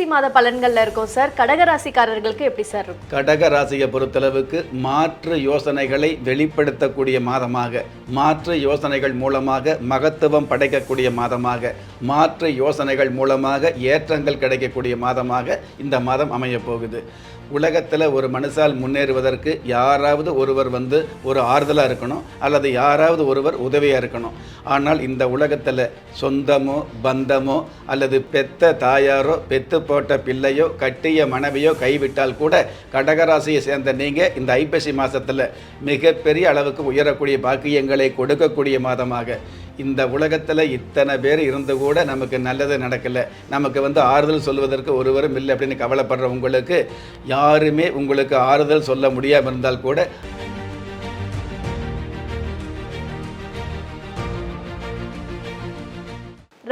ஐப்பசி மாத பலன்கள்ல இருக்கும் சார் கடகராசிக்காரர்களுக்கு எப்படி சார் இருக்கும் கடக ராசியை பொறுத்தளவுக்கு மாற்று யோசனைகளை வெளிப்படுத்தக்கூடிய மாதமாக மாற்று யோசனைகள் மூலமாக மகத்துவம் படைக்கக்கூடிய மாதமாக மாற்று யோசனைகள் மூலமாக ஏற்றங்கள் கிடைக்கக்கூடிய மாதமாக இந்த மாதம் அமையப் போகுது. உலகத்தில் ஒரு மனுஷால் முன்னேறுவதற்கு யாராவது ஒருவர் வந்து ஒரு ஆறுதலாக இருக்கணும் அல்லது யாராவது ஒருவர் உதவியாக இருக்கணும். ஆனால் இந்த உலகத்தில் சொந்தமோ பந்தமோ அல்லது பெத்த தாயாரோ பெத்து போட்ட பிள்ளையோ கட்டிய மனைவியோ கைவிட்டால் கூட கடகராசியை சேர்ந்த நீங்கள் இந்த ஐப்பசி மாதத்தில் மிகப்பெரிய அளவுக்கு உயரக்கூடிய பாக்கியங்களை கொடுக்கக்கூடிய மாதமாக. இந்த உலகத்தில் இத்தனை பேர் இருந்து கூட நமக்கு நல்லது நடக்கலை. நமக்கு வந்து ஆறுதல் சொல்வதற்கு ஒருவரும் இல்லை அப்படின்னு கவலைப்படுற உங்களுக்கு யாருமே உங்களுக்கு ஆறுதல் சொல்ல முடியாமல் இருந்தால் கூட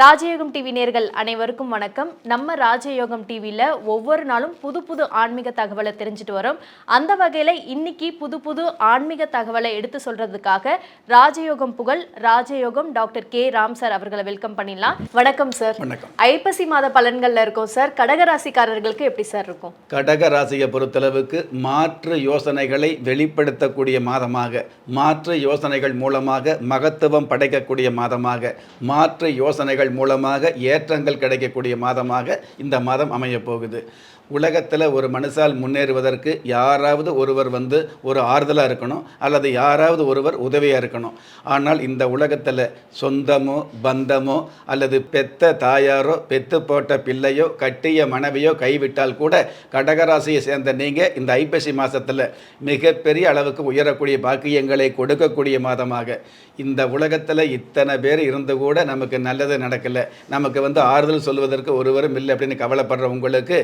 ராஜயோகம் டிவி நேர்கள் அனைவருக்கும் வணக்கம். நம்ம ராஜயோகம் டிவியில் ஒவ்வொரு நாளும் புது புது ஆன்மீக தகவலை தெரிஞ்சுட்டு வரோம். அந்த வகையில் இன்னைக்கு புது புது ஆன்மீக தகவலை எடுத்து சொல்றதுக்காக ராஜயோகம் புகழ் ராஜயோகம் டாக்டர் கே. ராம் சார் அவர்களை வெல்கம் பண்ணிடலாம். வணக்கம் சார். வணக்கம். ஐப்பசி மாத பலன்கள்ல இருக்கோம் சார். கடகராசிக்காரர்களுக்கு எப்படி சார் இருக்கும்? கடக ராசியை பொறுத்தளவுக்கு மாற்று யோசனைகளை வெளிப்படுத்தக்கூடிய மாதமாக மாற்று யோசனைகள் மூலமாக மகத்துவம் படைக்கக்கூடிய மாதமாக மாற்று யோசனைகள் மூலமாக ஏற்றங்கள் கிடைக்கக்கூடிய மாதமாக இந்த மாதம் அமையப் போகுது. உலகத்தில் ஒரு மனுஷால் முன்னேறுவதற்கு யாராவது ஒருவர் வந்து ஒரு ஆறுதலாக இருக்கணும் அல்லது யாராவது ஒருவர் உதவியாக இருக்கணும். ஆனால் இந்த உலகத்தில் சொந்தமோ பந்தமோ அல்லது பெத்த தாயாரோ பெத்து போட்ட பிள்ளையோ கட்டிய மனைவியோ கைவிட்டால் கூட கடகராசியை சேர்ந்த நீங்கள் இந்த ஐப்பசி மாதத்தில் மிகப்பெரிய அளவுக்கு உயரக்கூடிய பாக்கியங்களை கொடுக்கக்கூடிய மாதமாக. இந்த உலகத்தில் இத்தனை பேர் இருந்து கூட நமக்கு நல்லது நடக்கலை. நமக்கு வந்து ஆறுதல் சொல்வதற்கு ஒருவரும் இல்லை அப்படின்னு கவலைப்படுற உங்களுக்கு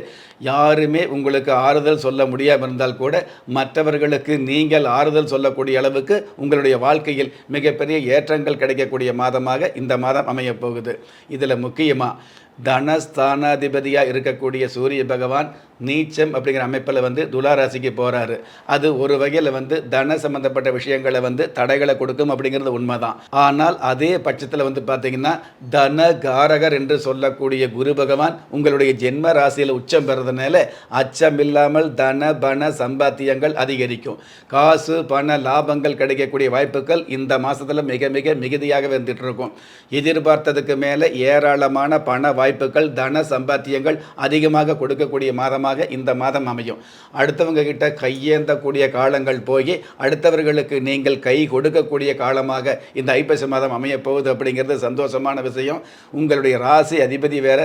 யாருமே உங்களுக்கு ஆறுதல் சொல்ல முடியாமல் இருந்தால் கூட மற்றவர்களுக்கு நீங்கள் ஆறுதல் சொல்லக்கூடிய அளவுக்கு உங்களுடைய வாழ்க்கையில் மிகப்பெரிய ஏற்றங்கள் கிடைக்கக்கூடிய மாதமாக இந்த மாதம் அமையப்போகுது. இதில் முக்கியமாக தனஸ்தானாதிபதியாக இருக்கக்கூடிய சூரிய பகவான் நீச்சம் அப்படிங்கிற அமைப்பில் வந்து துளாராசிக்கு போகிறாரு அது ஒரு வகையில் வந்து தன சம்பந்தப்பட்ட விஷயங்களை வந்து தடைகளை கொடுக்கும் அப்படிங்கிறது உண்மைதான். ஆனால் அதே பட்சத்தில் வந்து பார்த்தீங்கன்னா தன காரகர் என்று சொல்லக்கூடிய குரு பகவான் உங்களுடைய ஜென்ம ராசியில் உச்சம் பெறதுனால அச்சம் இல்லாமல் தன பண சம்பாத்தியங்கள் அதிகரிக்கும். காசு பண லாபங்கள் கிடைக்கக்கூடிய வாய்ப்புகள் இந்த மாதத்தில் மிக மிக மிகுதியாக வந்துட்டு இருக்கும். எதிர்பார்த்ததுக்கு மேலே ஏராளமான பண வாய்ப்புகள் தன சம்பாத்தியங்கள் அதிகமாக கொடுக்கக்கூடிய மாதமாக இந்த மாதம் அமையும். அடுத்தவங்க கிட்ட கையேந்தக்கூடிய காலங்கள் போய் அடுத்தவர்களுக்கு நீங்கள் கை கொடுக்கக்கூடிய காலமாக இந்த ஐப்பசி மாதம் அமையப் போகுது அப்படிங்கிறது சந்தோஷமான விஷயம். உங்களுடைய ராசி அதிபதி வேற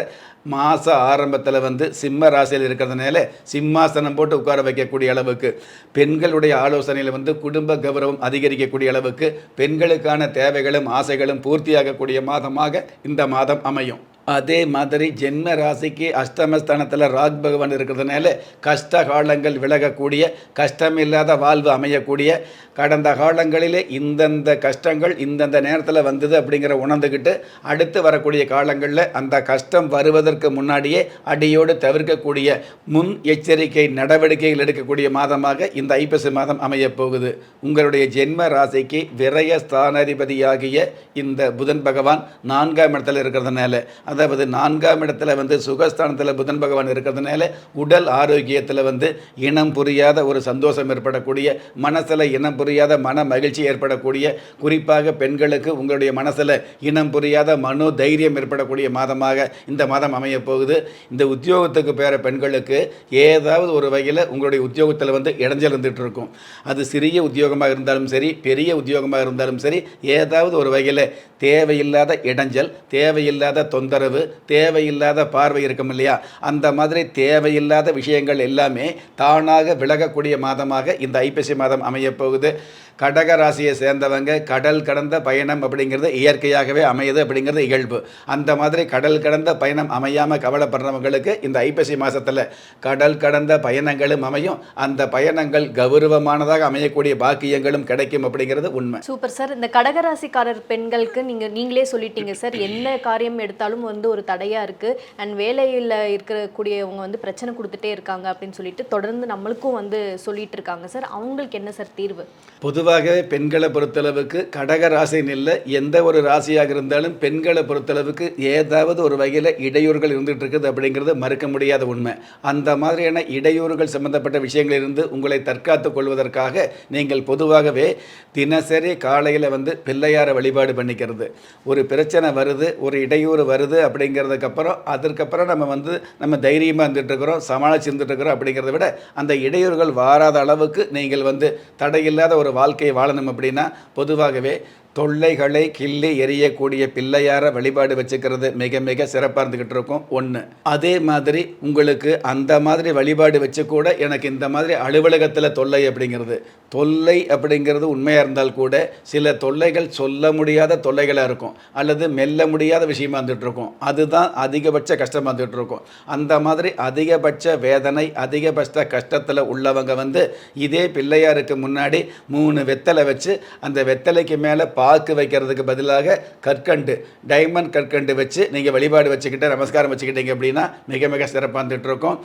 மாத ஆரம்பத்தில் வந்து சிம்ம ராசியில் இருக்கிறதுனால சிம்மாசனம் போட்டு உட்கார வைக்கக்கூடிய அளவுக்கு பெண்களுடைய ஆலோசனையில் வந்து குடும்ப கௌரவம் அதிகரிக்கக்கூடிய அளவுக்கு பெண்களுக்கான தேவைகளும் ஆசைகளும் பூர்த்தியாகக்கூடிய மாதமாக இந்த மாதம் அமையும். அதே மாதிரி ஜென்ம ராசிக்கு அஷ்டமஸ்தானத்தில் ராக் பகவான் இருக்கிறதுனால கஷ்ட காலங்கள் விலகக்கூடிய கஷ்டமில்லாத வாழ்வு அமையக்கூடிய கடந்த காலங்களிலே இந்தந்த கஷ்டங்கள் இந்தந்த நேரத்தில் வந்தது அப்படிங்கிற உணர்ந்துக்கிட்டு அடுத்து வரக்கூடிய காலங்களில் அந்த கஷ்டம் வருவதற்கு முன்னாடியே அடியோடு தவிர்க்கக்கூடிய முன் எச்சரிக்கை நடவடிக்கைகள் எடுக்கக்கூடிய மாதமாக இந்த ஐப்பசி மாதம் அமையப் போகுது. உங்களுடைய ஜென்ம ராசிக்கு விரய ஸ்தானாதிபதியாகிய இந்த புதன் பகவான் நான்காம் இடத்துல இருக்கிறதுனால அதாவது நான்காம் இடத்துல வந்து சுகஸ்தானத்தில் புதன் பகவான் இருக்கிறதுனால உடல் ஆரோக்கியத்தில் வந்து இனம் புரியாத ஒரு சந்தோஷம் ஏற்படக்கூடிய மனசில் இனம் புரியாத மன மகிழ்ச்சி ஏற்படக்கூடிய குறிப்பாக பெண்களுக்கு உங்களுடைய மனசில் இனம் புரியாத மனோ தைரியம் ஏற்படக்கூடிய மாதமாக இந்த மாதம் அமையப்போகுது இந்த உத்தியோகத்துக்கு பேர பெண்களுக்கு ஏதாவது ஒரு வகையில் உங்களுடைய உத்தியோகத்தில் வந்து இடைஞ்சல் இருந்துகிட்டு இருக்கும். அது சிறிய உத்தியோகமாக இருந்தாலும் சரி பெரிய உத்தியோகமாக இருந்தாலும் சரி ஏதாவது ஒரு வகையில் தேவையில்லாத இடைஞ்சல் தேவையில்லாத தொந்தரவு தேவையில்லாத பார்வை இருக்கும் இல்லையா? அந்த மாதிரி தேவையில்லாத விஷயங்கள் எல்லாமே தானாக விலகக்கூடிய மாதமாக இந்த ஐப்பசி மாதம் அமையப் போகுது. கடக ராசியை சேர்ந்தவங்க கடல் கடந்த பயணம் அப்படிங்கிறது இயற்கையாகவே அமையுது அப்படிங்கிறது இயல்பு. அந்த மாதிரி கடல் கடந்த பயணம் அமையாமல் கவலைப்படுறவங்களுக்கு இந்த ஐப்பசி மாதத்தில் கடல் கடந்த பயணங்களும் அமையும். அந்த பயணங்கள் கௌரவமானதாக அமையக்கூடிய பாக்கியங்களும் கிடைக்கும் அப்படிங்கிறது உண்மை. Super sir. இந்த கடகராசிக்காரர் பெண்களுக்கு நீங்க நீங்களே சொல்லிட்டீங்க சார். என்ன காரியம் எடுத்தாலும் வந்து வந்து ஒரு தடையாக இருக்குது அண்ட் வேலையில் இருக்கக்கூடியவங்க வந்து பிரச்சனை கொடுத்துட்டே இருக்காங்க அப்படின்னு சொல்லிட்டு தொடர்ந்து நம்மளுக்கும் வந்து சொல்லிட்டு இருக்காங்க சார். அவங்களுக்கு என்ன சார் தீர்வு? பொதுவாக பெண்களை பொறுத்தளவுக்கு கடக ராசின்னு இல்லை எந்த ஒரு ராசியாக இருந்தாலும் பெண்களை பொறுத்தளவுக்கு ஏதாவது ஒரு வகையில் இடையூறுகள் இருந்துகிட்டு இருக்குது அப்படிங்கிறது மறுக்க முடியாத உண்மை. அந்த மாதிரியான இடையூறுகள் சம்பந்தப்பட்ட விஷயங்களிலிருந்து உங்களை தற்காத்துக் கொள்வதற்காக நீங்கள் பொதுவாகவே தினசரி காலையில் வந்து பிள்ளையாரை வழிபாடு பண்ணிக்கிறது. ஒரு பிரச்சனை வருது ஒரு இடையூறு வருது அப்படிங்கிறதுக்கப்புறம் அதற்கப்புறம் நம்ம வந்து நம்ம தைரியமாக இருந்துகிட்ருக்கிறோம் சமாளிச்சு இருந்துகிட்ருக்கிறோம் அப்படிங்கிறத விட அந்த இடையூறுகள் வாராத அளவுக்கு நீங்கள் வந்து தடையில்லாத ஒரு வாழ்க்கையை வாழணும் அப்படின்னா பொதுவாகவே தொல்லைகளை கிள்ளி எரியக்கூடிய பிள்ளையார வழிபாடு வச்சுக்கிறது மிக மிக சிறப்பாக இருந்துக்கிட்டு இருக்கும். ஒன்று அதே மாதிரி உங்களுக்கு அந்த மாதிரி வழிபாடு வச்சு கூட எனக்கு இந்த மாதிரி அலுவலகத்தில் தொல்லை அப்படிங்கிறது. தொல்லை அப்படிங்கிறது உண்மையாக இருந்தால் கூட சில தொல்லைகள் சொல்ல முடியாத தொல்லைகளாக இருக்கும். அல்லது மெல்ல முடியாத விஷயமா இருந்துகிட்ருக்கும் அதுதான் அதிகபட்ச கஷ்டமாக இருந்துகிட்ருக்கும் அந்த மாதிரி அதிகபட்ச வேதனை அதிகபட்ச கஷ்டத்தில் உள்ளவங்க வந்து இதே பிள்ளையாருக்கு முன்னாடி மூணு வெத்தலை வச்சு அந்த வெத்தலைக்கு மேலே பாக்கு வைக்கிறதுக்கு பதிலாக கற்கண்டு டைமண்ட் கற்கண்டு வச்சு நீங்கள் வழிபாடு வச்சுக்கிட்டு நமஸ்காரம் வச்சுக்கிட்டீங்க அப்படின்னா மிக மிக சிறப்பாக இருந்துட்டுருக்கும்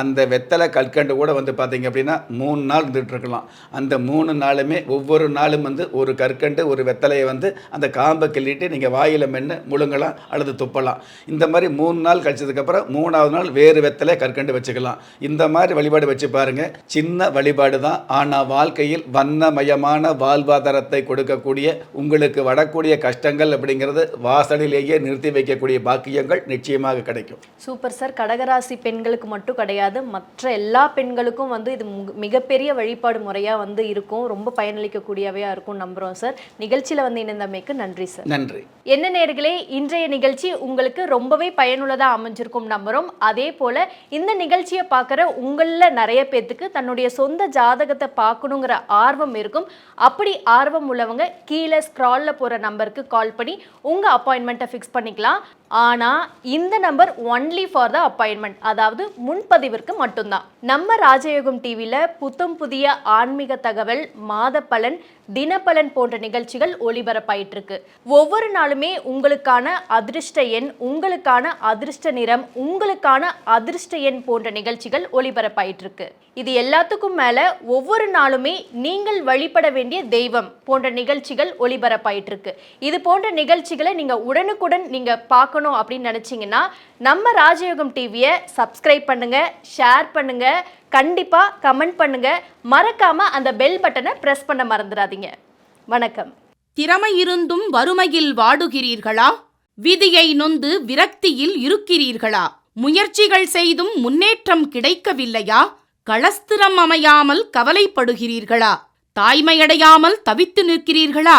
அந்த வெத்தலை கற்கண்டு கூட வந்து பார்த்தீங்க அப்படின்னா மூணு நாள் இருந்துகிட்ருக்கலாம். அந்த மூணு நாளுமே ஒவ்வொரு நாளும் வந்து ஒரு கற்கண்டு ஒரு வெத்தலையை வந்து அந்த காம்பை கிள்ளிட்டு நீங்கள் வாயில் மென்று முழுங்கலாம் அல்லது துப்பலாம். இந்த மாதிரி மூணு நாள் கழிச்சதுக்கப்புறம் மூணாவது நாள் வேறு வெத்தலை கற்கண்டு வச்சுக்கலாம். இந்த மாதிரி வழிபாடு வச்சு பாருங்க. சின்ன வழிபாடு தான் ஆனால் வாழ்க்கையில் வண்ணமயமான வாழ்வாதாரத்தை கொடுக்கக்கூடிய உங்களுக்கு வரக்கூடிய கஷ்டங்கள் அப்படிங்கிறது வாசலிலேயே நிறுத்தி வைக்கக்கூடிய பாக்கியங்கள் நிச்சயமாக கிடைக்கும். Super sir. கடகராசி பெண்களுக்கு மட்டும் கிடையாது. மற்ற எல்லா பெண்களுக்கும் வந்து இது முக- மிகப்பெரிய வழிபாடு முறையாக வந்து இருக்கும். ரொம்ப பயனளிக்கக்கூடியவையாக இருக்கும் நம்புகிறோம் சார். நிகழ்ச்சியில் வந்து இணைந்தமைக்கு நன்றி சார். நன்றி. என்ன நேர்களே இன்றைய நிகழ்ச்சி உங்களுக்கு ரொம்பவே பயனுள்ளதாக அமைஞ்சிருக்கும் நம்புகிறோம் அதே போல் இந்த நிகழ்ச்சியை பார்க்குற உங்களில் நிறைய பேர்த்துக்கு தன்னுடைய சொந்த ஜாதகத்தை பார்க்கணுங்கிற ஆர்வம் இருக்கும். அப்படி ஆர்வம் உள்ளவங்க கீழே ஸ்க்ராலில் போகிற நம்பருக்கு கால் பண்ணி உங்கள் அப்பாயின்மெண்ட்டை ஃபிக்ஸ் பண்ணிக்கலாம். ஆனால் இந்த number only for the appointment அதாவது முன்பதிவிற்கு மட்டும்தான். நம்ம ராஜயோகம் டிவியில் புத்தம் புதிய ஆன்மீக தகவல் மாத பலன் தினப்பலன் போன்ற நிகழ்ச்சிகள் ஒளிபரப்பாயிட்டு இருக்கு ஒவ்வொரு நாளுமே உங்களுக்கான அதிர்ஷ்ட எண் உங்களுக்கான அதிர்ஷ்ட நிறம் உங்களுக்கான அதிர்ஷ்ட எண் போன்ற நிகழ்ச்சிகள் ஒளிபரப்பாயிட்டு இருக்கு இது எல்லாத்துக்கும் மேல ஒவ்வொரு நாளுமே நீங்கள் வழிபட வேண்டிய தெய்வம் போன்ற நிகழ்ச்சிகள் ஒளிபரப்பாயிட்டு இருக்கு இது போன்ற நிகழ்ச்சிகளை நீங்க உடனுக்குடன் நீங்க பார்க்கணும் அப்படின்னு நினைச்சீங்கன்னா நம்ம ராஜயோகம் டிவியை சப்ஸ்கிரைப் பண்ணுங்க ஷேர் பண்ணுங்க கண்டிப்பா கமெண்ட் பண்ணுங்க. மறக்காம அந்த பெல் பட்டனை பிரஸ் பண்ண மறந்துடாதீங்க. வணக்கம். திறமை இருந்தும் வறுமையில் வாடுகிறீர்களா? விதியை நொந்து விரக்தியில் இருக்கிறீர்களா? முயற்சிகள் செய்தும் முன்னேற்றம் கிடைக்கவில்லையா? களஸ்திரம் அமையாமல் கவலைப்படுகிறீர்களா? தாய்மையடையாமல் தவித்து நிற்கிறீர்களா?